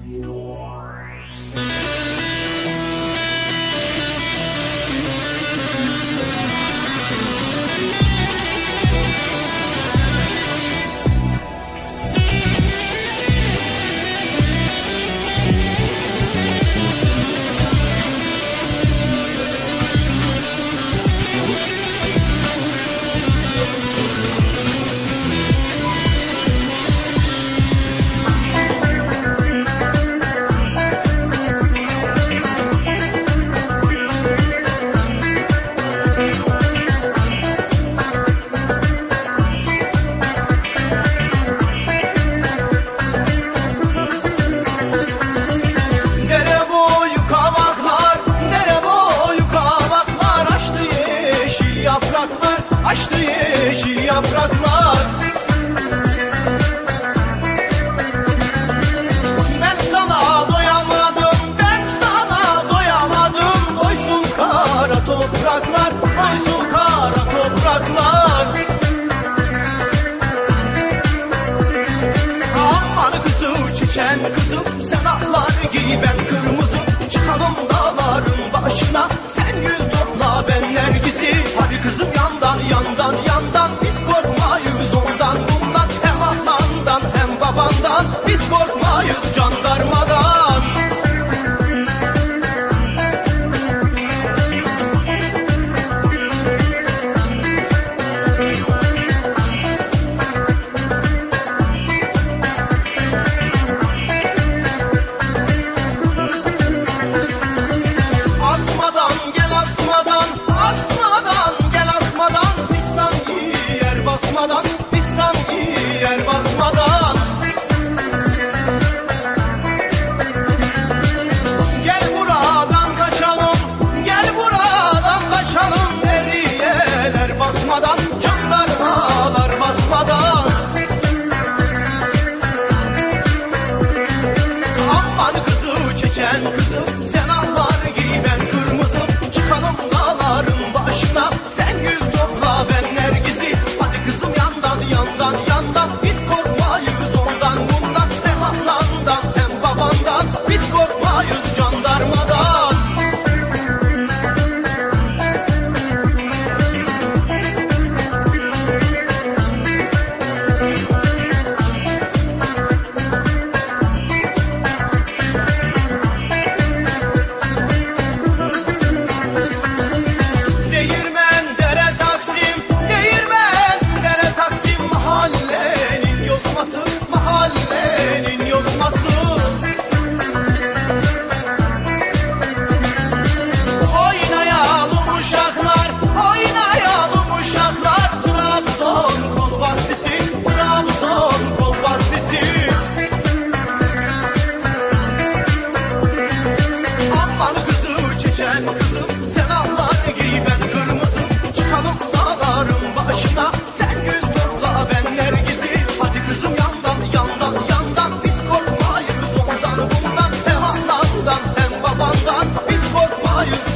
You. Yapraklar. Ben sana doyamadım, ben sana doyamadım. Doysun kara topraklar, doysun kara topraklar. Aman kızı çiçen kızım Sen atlar giy ben kırmızı. Çıkalım dağların başına Sen gül topla ben nergisi. Hadi kızım yandan yandan yandan Biz korkmayız jandarmadan Hayır.